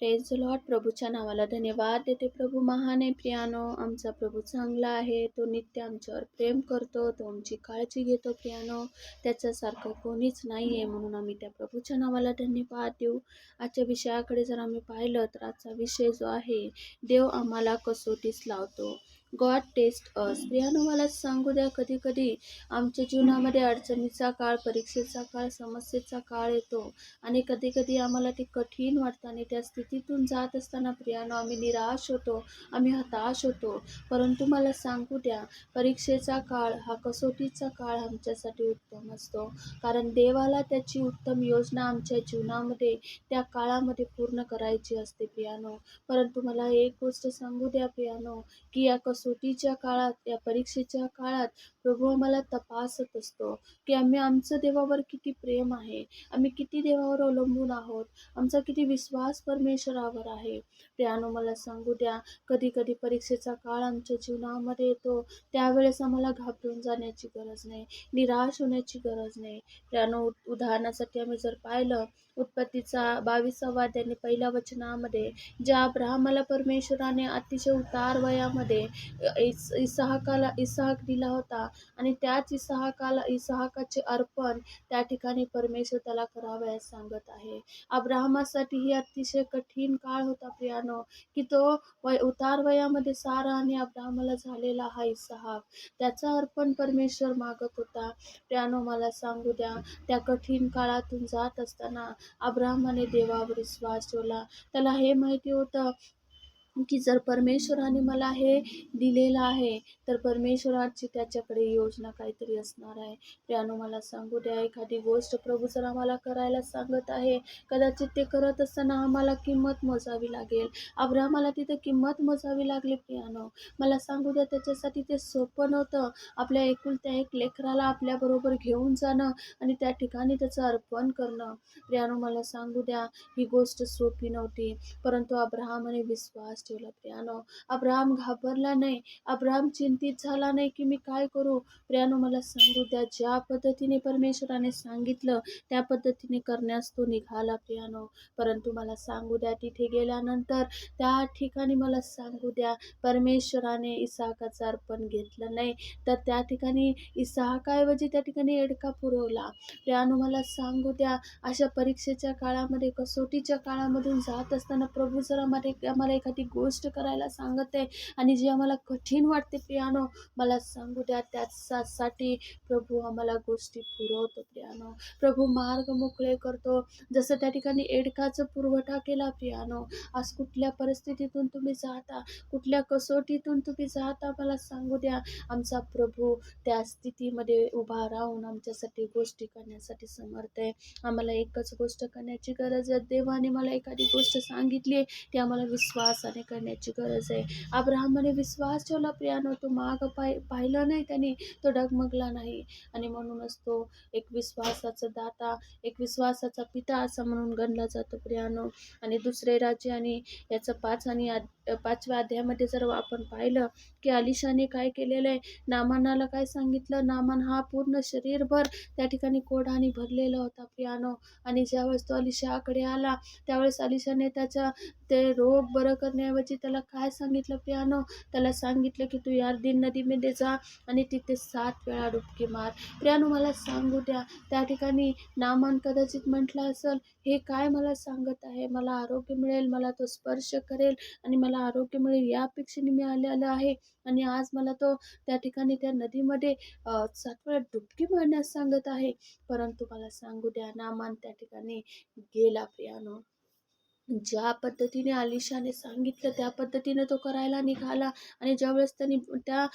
Praise lot प्रभूच्या नावाला धन्यवाद देते प्रभू महान. आहे प्रियानो आमचा प्रभू चांगला आहे. तो नित्य आमच्यावर प्रेम करतो. तो आमची काळजी घेतो प्रियानो. त्याच्यासारखं कोणीच नाही आहे म्हणून आम्ही त्या प्रभूच्या नावाला धन्यवाद देऊ. आजच्या विषयाकडे जर आम्ही पाहिलं तर आजचा विषय जो आहे देव आम्हाला कसोटीस लावतो. गॉड टेस्ट अस प्रियानो मला सांगू द्या कधी कधी आमच्या जीवनामध्ये अडचणीचा काळ परीक्षेचा काळ समस्येचा काळ येतो. आणि कधी कधी आम्हाला ते कठीण वाटतं आणि त्या स्थितीतून जात असताना प्रियानो आम्ही निराश होतो आम्ही हताश होतो. परंतु मला सांगू द्या परीक्षेचा काळ हा कसोटीचा काळ आमच्यासाठी उत्तम असतो. कारण देवाला त्याची उत्तम योजना आमच्या जीवनामध्ये त्या काळामध्ये पूर्ण करायची असते प्रियानो परंतु मला एक गोष्ट सांगू द्या प्रियानो की या कसोटीच्या काळात या परीक्षेच्या काळात प्रभू आम्हाला तपासत असतो की आम्ही आमचं देवावर किती प्रेम आहे आम्ही किती देवावर अवलंबून आहोत आमचा किती विश्वास परमेश्वरावर आहे. प्रियानो मला सांगू द्या कधी कधी परीक्षेचा काळ आमच्या जीवनामध्ये येतो त्यावेळेस आम्हाला घाबरून जाण्याची गरज नाही निराश होण्याची गरज नाही. प्रियानो उदाहरणासाठी आम्ही जर पाहिलं उत्पत्तीचा बावीसावा अध्याय पहिल्या वचनामध्ये ज्या अब्राहमाला परमेश्वराने अतिशय उतार वयामध्ये इस इसहाकाला इसहाक दिला होता आणि त्याच इसहाकाला इसहाकाचे अर्पण त्या ठिकाणी परमेश्वर त्याला करावयास सांगत आहे. अब्राहमासाठी ही अतिशय कठीण काळ होता प्रियानो की तो वय उतार वयामध्ये सारा आणि अब्राहमाला झालेला हा इसहाक. त्याचा अर्पण परमेश्वर मागत होता. प्रियानो मला सांगू द्या त्या कठीण काळातून जात असताना अब्राहमाने देवावर विश्वास ठेवला. त्याला हे माहिती होतं की जर परमेश्वराने मला हे दिलेलं आहे तर परमेश्वराची त्याच्याकडे योजना काहीतरी असणार आहे. प्रियानो मला सांगू द्या एखादी गोष्ट प्रभू जर आम्हाला करायला सांगत आहे कदाचित ते करत असताना आम्हाला किंमत मोजावी लागेल. अब्राहमाला तिथे किंमत मोजावी लागली प्रियानो. मला सांगू द्या त्याच्यासाठी ते सोपं नव्हतं. आपल्या एकुलत्या एक लेकराला आपल्याबरोबर घेऊन जाणं आणि त्या ठिकाणी त्याचं अर्पण करणं. प्रियानो मला सांगू द्या ही गोष्ट सोपी नव्हती. परंतु अब्राहमाने विश्वास ठेवला प्रियानो. अब्राम घाबरला नाही. अब्राम चिंतित झाला नाही की मी काय करू? प्रियानो मला सांगू द्या ज्या पद्धतीने परमेश्वराने सांगितलं त्या पद्धतीने करण्यास तो निघाला प्रियानो. परंतु मला सांगू द्या तिथे गेल्यानंतर त्या ठिकाणी मला सांगू द्या परमेश्वराने इसाहकाचं अर्पण घेतलं नाही. तर त्या ठिकाणी इसाकाऐवजी त्या ठिकाणी एडका पुरवला. प्रियानो मला सांगू द्या अशा परीक्षेच्या काळामध्ये कसोटीच्या काळामधून जात असताना प्रभू जर आम्हाला आम्हाला एखादी गोष्ट करायला सांगत आहे. आणि जे आम्हाला कठीण वाटते प्रियानो मला सांगू द्या त्यासाठी प्रभू आम्हाला गोष्टी पुरवतो प्रियानो. प्रभू मार्ग मोकळे करतो. जसं त्या ठिकाणी एडकाचं पुरवठा केला प्रियानो आज कुठल्या परिस्थितीतून तुम्ही जाता कुठल्या कसोटीतून तुम्ही जाता मला सांगू द्या. आमचा प्रभू त्या स्थितीमध्ये उभा राहून आमच्यासाठी गोष्टी करण्यासाठी समर्थ आहे. आम्हाला एकच गोष्ट करण्याची गरज आहे. देवाने मला एखादी गोष्ट सांगितली आहे ती आम्हाला विश्वासाने करण्याची गरज आहे. अब्राहमाने विश्वास ठेवला प्रियानो तो माग पाय पाहिलं नाही त्याने तो डगमगला नाही. आणि म्हणूनच तो एक विश्वासाचा दाता एक विश्वासाचा पिता असा म्हणून गणला जातो प्रियानो. आणि दुसरे राज्य आणि याचं पाच आणि पाचव्या अध्यायामध्ये जर आपण पाहिलं की अलिशाने काय केलेलं आहे नामानाला काय सांगितलं नामान हा पूर्ण शरीरभर त्या ठिकाणी कोडाने भरलेला होता प्रियानो. आणि ज्यावेळेस तो अलिशाकडे आला त्यावेळेस अलिशाने त्याचा ते रोग बरं करण्या करण्याऐवजी त्याला काय सांगितलं प्रियानो त्याला सांगितलं की तू यार्दिन नदीमध्ये जा आणि तिथे सात वेळा डुबकी मार. प्रियानो मला सांगू द्या त्या ठिकाणी नामान कदाचित म्हटलं असेल हे काय मला सांगत आहे? मला आरोग्य मिळेल मला तो स्पर्श करेल आणि मला आरोग्य मिळेल या अपेक्षेने मी आलेलं आहे. आणि आज मला तो त्या ठिकाणी त्या नदीमध्ये सात वेळा डुबकी मारण्यास सांगत आहे. परंतु मला सांगू द्या नामान त्या ठिकाणी गेला प्रियानो ज्या पद्धतीने आलिशाने सांगितलं त्या पद्धतीने तो करायला निघाला. आणि ज्यावेळेस त्यांनी त्या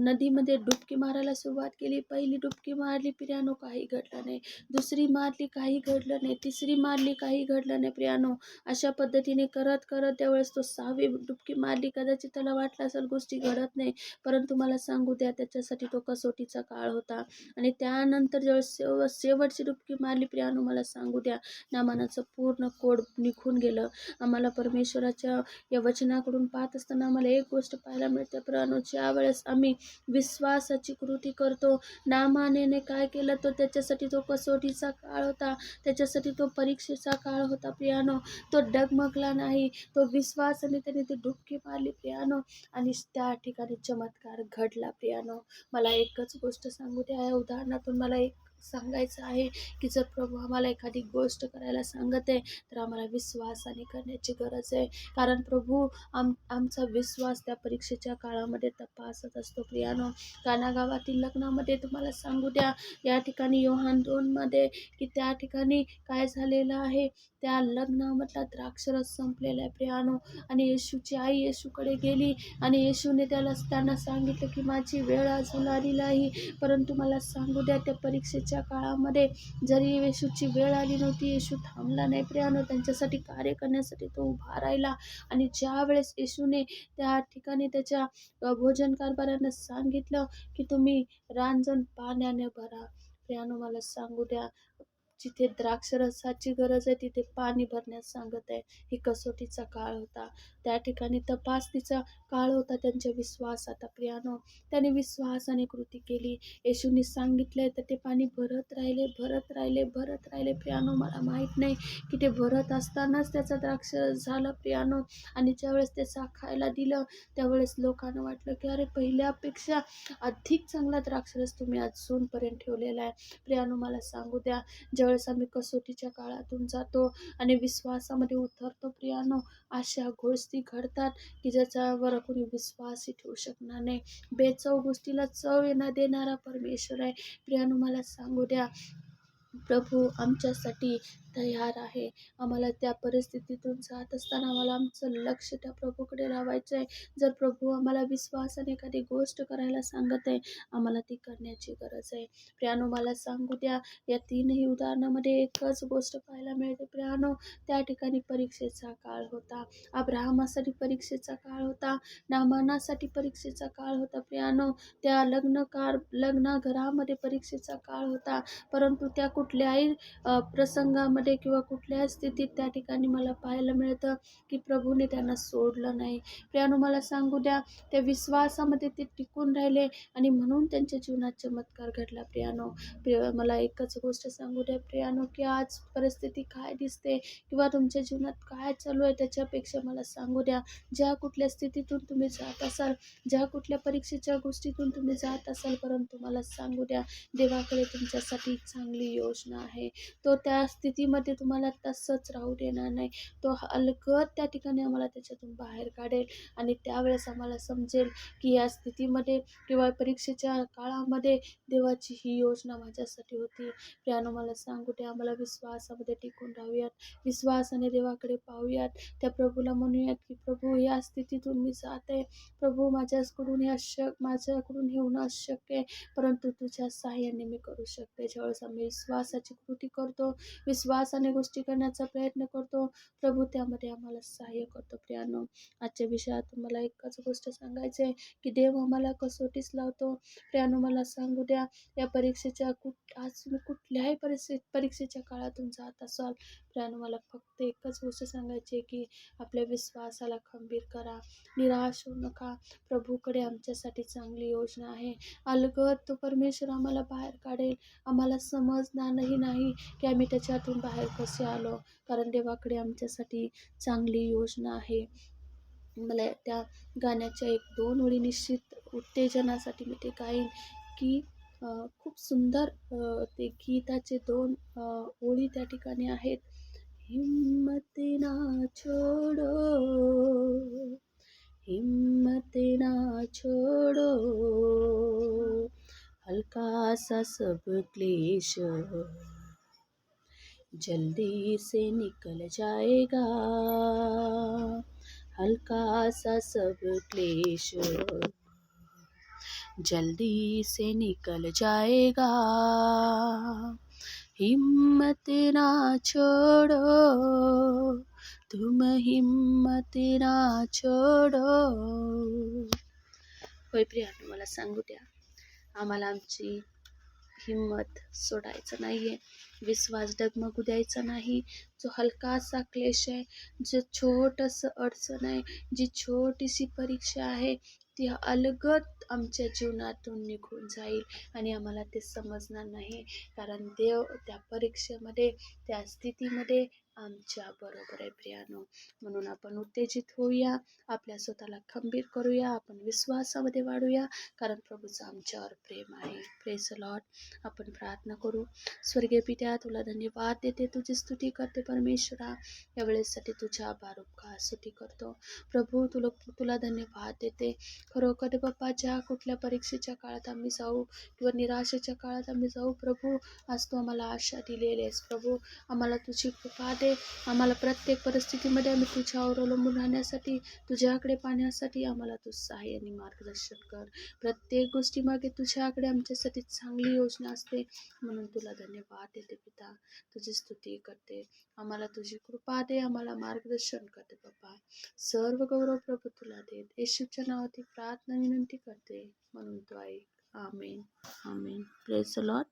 नदीमध्ये डुबकी मारायला सुरुवात केली पहिली डुबकी मारली प्रियानो काही घडलं नाही. दुसरी मारली काही घडलं नाही. तिसरी मारली काही घडलं नाही प्रियानो. अशा पद्धतीने करत करत त्यावेळेस तो सहावी डुबकी मारली. कदाचित त्याला वाटलं असेल गोष्टी घडत नाही परंतु मला सांगू द्या त्याच्यासाठी तो कसोटीचा काळ होता. आणि त्यानंतर ज्यावेळेस शेव शेवटची डुबकी मारली प्रियानो मला सांगू द्या. नामानाचं पूर्ण कोड निघून निघून गेलं. आम्हाला परमेश्वराच्या या वचनाकडून पाहत असताना आम्हाला एक गोष्ट पाहायला मिळते प्रियानो ज्या वेळेस आम्ही विश्वासाची कृती करतो नामानेने काय केलं तर त्याच्यासाठी तो कसोटीचा काळ होता त्याच्यासाठी तो परीक्षेचा काळ होता प्रियानो तो डगमगला नाही तो विश्वासाने त्याने ती डुबकी मारली प्रियानो आणि त्या ठिकाणी चमत्कार घडला प्रियानो मला एकच गोष्ट सांगू द्या या उदाहरणातून मला एक सांगायचं आहे की जर प्रभू आम्हाला एखादी गोष्ट करायला सांगत आहे तर आम्हाला विश्वासाने करण्याची गरज आहे. कारण प्रभू आम आमचा विश्वास त्या परीक्षेच्या काळामध्ये तपासत असतो. प्रियानो कानागावातील लग्नामध्ये तुम्हाला सांगू द्या या ठिकाणी योहान दोनमध्ये की त्या ठिकाणी काय झालेलं आहे? त्या लग्नामधला द्राक्षरस संपलेला आहे प्रियानो. आणि येशूची आई येशूकडे गेली आणि येशूने त्याला त्यांना सांगितलं की माझी वेळ अजून आली नाही. परंतु मला सांगू द्या त्या आजच्या काळामध्ये जरी येशूची वेळ आली नव्हती येशू थांबला नाही प्रियानो. त्यांच्यासाठी कार्य करण्यासाठी तो उभा राहिला आणि ज्या वेळेस येशूने त्या ठिकाणी त्याच्या भोजन कारभारांना सांगितलं की तुम्ही रांजण पाण्याने भरा. प्रियानो मला सांगू द्या जिथे द्राक्ष रसाची गरज आहे तिथे पाणी भरण्यास सांगत आहे. ही कसोटीचा काळ होता. त्या ठिकाणी तपासणीचा काळ होता. त्यांच्या विश्वासात प्रियानो त्याने विश्वासाने कृती केली. येशूने सांगितले तर ते पाणी भरत राहिले भरत राहिले भरत राहिले. प्रियानो मला माहीत नाही की ते भरत असतानाच त्याचा द्राक्ष झाला प्रियानो. आणि ज्यावेळेस ते खायला दिलं त्यावेळेस लोकांना वाटलं की अरे पहिल्यापेक्षा अधिक चांगला द्राक्षरस तुम्ही अजूनपर्यंत ठेवलेला आहे. प्रियानो मला सांगू द्या. ज्यावेळेस आम्ही कसोटीच्या काळातून जातो आणि विश्वासामध्ये उतरतो प्रियानो अशा गोष्टी घडतात की ज्याच्यावर कोणी विश्वासही ठेवू शकणार नाही. बेचव गोष्टीला चव येणं देणारा परमेश्वर आहे. प्रियानो मला सांगू द्या प्रभू आमच्यासाठी तयार आहे. आम्हाला त्या परिस्थितीतून जात असताना आम्हाला आमचं लक्ष त्या प्रभूकडे लावायचं आहे. जर प्रभू आम्हाला विश्वासाने एखादी गोष्ट करायला सांगत आहे आम्हाला ती करण्याची गरज आहे. प्रियानो मला सांगू द्या या तीनही उदाहरणामध्ये एकच गोष्ट पाहायला मिळते प्रियानो. त्या ठिकाणी परीक्षेचा काळ होता. अब्राहमासाठी परीक्षेचा काळ होता. नामानासाठी परीक्षेचा काळ होता प्रियानो. त्या लग्न काळ लग्न घरामध्ये परीक्षेचा काळ होता. परंतु त्या कुठल्याही प्रसंगामध्ये प्रसंगामध्ये किंवा कुठल्याही स्थितीत त्या ठिकाणी मला पाहायला मिळतं की प्रभूने त्यांना सोडलं नाही. प्रियानो मला सांगू द्या त्या विश्वासामध्ये ते टिकून राहिले आणि म्हणून त्यांच्या जीवनात चमत्कार घडला प्रियानो. प्रिय मला एकच गोष्ट सांगू द्या प्रियानो की आज परिस्थिती काय दिसते किंवा तुमच्या जीवनात काय चालू आहे त्याच्यापेक्षा मला सांगू द्या ज्या कुठल्या स्थितीतून तुम्ही जात असाल ज्या कुठल्या परीक्षेच्या गोष्टीतून तुम्ही जात असाल परंतु मला सांगू द्या देवाकडे तुमच्यासाठी चांगली योजना आहे. तो त्या स्थिती स्थितीमध्ये तुम्हाला तसंच राहू देणार नाही. तो अलगद त्या ठिकाणी आम्हाला त्याच्यातून बाहेर काढेल आणि त्यावेळेस आम्हाला समजेल की या स्थितीमध्ये किंवा परीक्षेच्या काळामध्ये देवाची ही योजना माझ्यासाठी होती. त्यानं मला सांगू ते आम्हाला विश्वासामध्ये टिकून राहूयात. विश्वासाने देवाकडे पाहूयात. त्या प्रभूला म्हणूयात की प्रभू या स्थितीतून मी जात. आहे प्रभू माझ्याकडून हे अशक माझ्याकडून हे होणं अशक्य आहे. परंतु तुझ्या सहाय्याने मी करू शकते. ज्यावेळेस आम्ही विश्वासाची कृती करतो साहसाने गोष्टी करण्याचा प्रयत्न करतो. प्रभू त्यामध्ये आम्हाला सहाय्य करतो प्रियानो. आजच्या विषयात मला एकच गोष्ट सांगायची आहे की देव आम्हाला कसोटीच लावतो. प्रियानो मला सांगू द्या या परीक्षेच्या कुठ आज तुम्ही कुठल्याही परिस्थिती परीक्षेच्या काळातून जात असाल प्रियानो मला फक्त एकच गोष्ट सांगायची आहे की आपल्या विश्वासाला खंबीर करा. निराश होऊ नका. प्रभूकडे आमच्यासाठी चांगली योजना आहे. अलगद तो परमेश्वर आम्हाला बाहेर काढेल. आम्हाला समजणारही नाही की आम्ही त्याच्यातून बाहेर कसे आलो. कारण देवाकडे आमच्यासाठी चांगली योजना आहे. मला त्या गाण्याच्या एक दोन ओळी निश्चित उत्तेजनासाठी मी ते गाईन की खूप सुंदर ते गीताचे दोन ओळी त्या ठिकाणी आहेत. हिम्मत ना छोडो। हिम्मत ना छोड़ो। हल्का सा सब क्लेश। जल्दी से निकल जाएगा। हल्का सा सब क्लेश। जल्दी से निकल जाएगा। हिम्मत ना छोड़ो तुम हिम्मत ना छोड़ो. होय प्रिया मला सांगू द्या आम्हाला आमची हिम्मत सोडायचं नाही आहे विश्वास डगमगू द्यायचा नाही. जो हलकासा क्लेश आहे जो छोटंसं अडचण आहे जी छोटीशी परीक्षा आहे ती अलगद आमच्या जीवनातून निघून जाईल आणि आम्हाला ते समजणार नाही. कारण देव त्या परीक्षेमध्ये त्या स्थितीमध्ये आमच्या बरोबर आहे प्रियानो. म्हणून आपण उत्तेजित होऊया. आपल्या स्वतःला खंबीर करूया. आपण विश्वासामध्ये वाढूया. कारण प्रभूचं आमच्यावर प्रेम आहे. प्रेस लॉट आपण प्रार्थना करू. स्वर्गीय पित्या तुला धन्यवाद देते. तुझी स्तुती करते परमेश्वरा. या वेळेसाठी तुझ्या आभार उपकार स्तुती करतो. प्रभू तुला तुला धन्यवाद देते. खरोखर बाप्पा ज्या कुठल्या परीक्षेच्या काळात आम्ही जाऊ किंवा निराशेच्या काळात आम्ही जाऊ प्रभू आज तू आम्हाला आशा दिलेली आहेस. प्रभू आम्हाला तुझी कृपा ते आम्हाला प्रत्येक परिस्थितीमध्ये आम्ही तुझ्यावर अवलंबून राहण्यासाठी तुझ्याकडे पाहण्यासाठी आम्हाला तू सहाय्य आणि मार्गदर्शन कर. प्रत्येक गोष्टीमागे तुझ्याकडे आमच्यासाठी चांगली योजना असते. म्हणून तुला धन्यवाद देते पिता. तुझी स्तुती करते. आम्हाला तुझी कृपा दे. आम्हाला मार्गदर्शन करते बाबा सर्व गौरव प्रभू तुला देत. येशूच्या नावाची प्रार्थना विनंती करते. म्हणून तू ऐक. आमेन. आमेन. Press lot